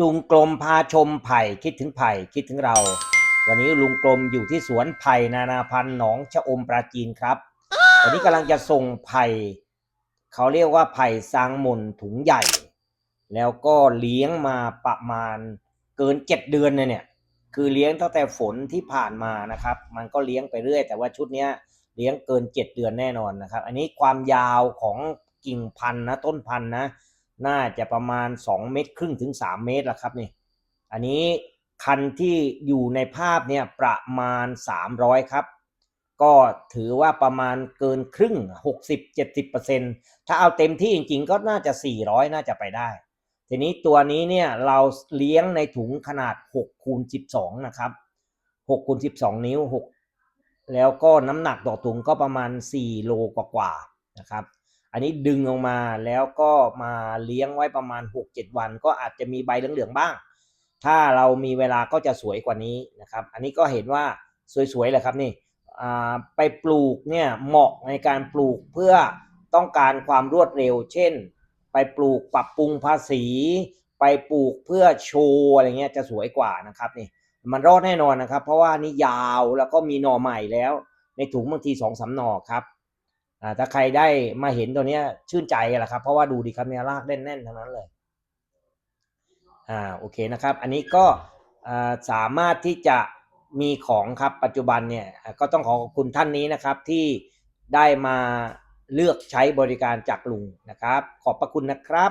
ลุงกลมพาชมไผ่คิดถึงไผ่คิดถึงเรา วันนี้ลุงกลมอยู่ที่สวนไผ่นานาพันธุ์หนองชะอมปราจีนครับ วันนี้กำลังจะส่งไผ่เขาเรียกว่าไผ่ซางหมนถุงใหญ่ แล้วก็เลี้ยงมาประมาณเกินเจ็ดเดือนเลยเนี่ย คือเลี้ยงตั้งแต่ฝนที่ผ่านมานะครับ มันก็เลี้ยงไปเรื่อย แต่ว่าชุดเนี้ยเลี้ยงเกินเจ็ดเดือนแน่นอนนะครับ อันนี้ความยาวของกิ่งพันธุ์นะต้นพันธุ์นะ น่าจะประมาณ 2 เมตรครึ่งถึง 3 เมตรละครับนี่อันนี้คันที่อยู่ในภาพเนี่ยประมาณ 300 ครับ ก็ถือว่าประมาณเกินครึ่ง 60-70%ถ้าเอาเต็มที่จริงๆ ก็น่าจะ 400 น่าจะไปได้ ทีนี้ตัวนี้เนี่ยเราเลี้ยงในถุงขนาด6คูณ12 นะครับ6คูณ12 นิ้ว 6 แล้วก็น้ำหนักต่อถุงก็ประมาณ 4 โลกว่าๆนะครับ อันนี้ดึงออกมาแล้วก็มาเลี้ยงไว้ประมาณ 6-7 วัน ก็อาจจะมีใบเหลืองๆบ้าง ถ้าเรามีเวลาก็จะสวยกว่านี้นะครับ อันนี้ก็เห็นว่าสวยๆเลยครับนี่ไปปลูกเนี่ยเหมาะในการปลูกเพื่อต้องการความรวดเร็ว เช่น ไปปลูกปรับปรุงภาษี ไปปลูกเพื่อโชว์อะไรเงี้ยจะสวยกว่านะครับนี่มันรอดแน่นอนนะครับ เพราะว่านี่ยาวแล้วก็มีหน่อใหม่แล้ว ในถุงบางทีสองสามหน่อครับ อ่าถ้าใครได้มาเห็นตัวเนี้ยชื่นใจแหละครับ เพราะว่าดูดีครับเนี่ยลากแน่นๆทั้งนั้นเลย อ่าโอเคนะครับ อันนี้ก็สามารถที่จะมีของครับปัจจุบันเนี่ยก็ต้องขอขอบคุณท่านนี้นะครับที่ได้มาเลือกใช้บริการจากลุงนะครับ ขอบพระคุณนะครับ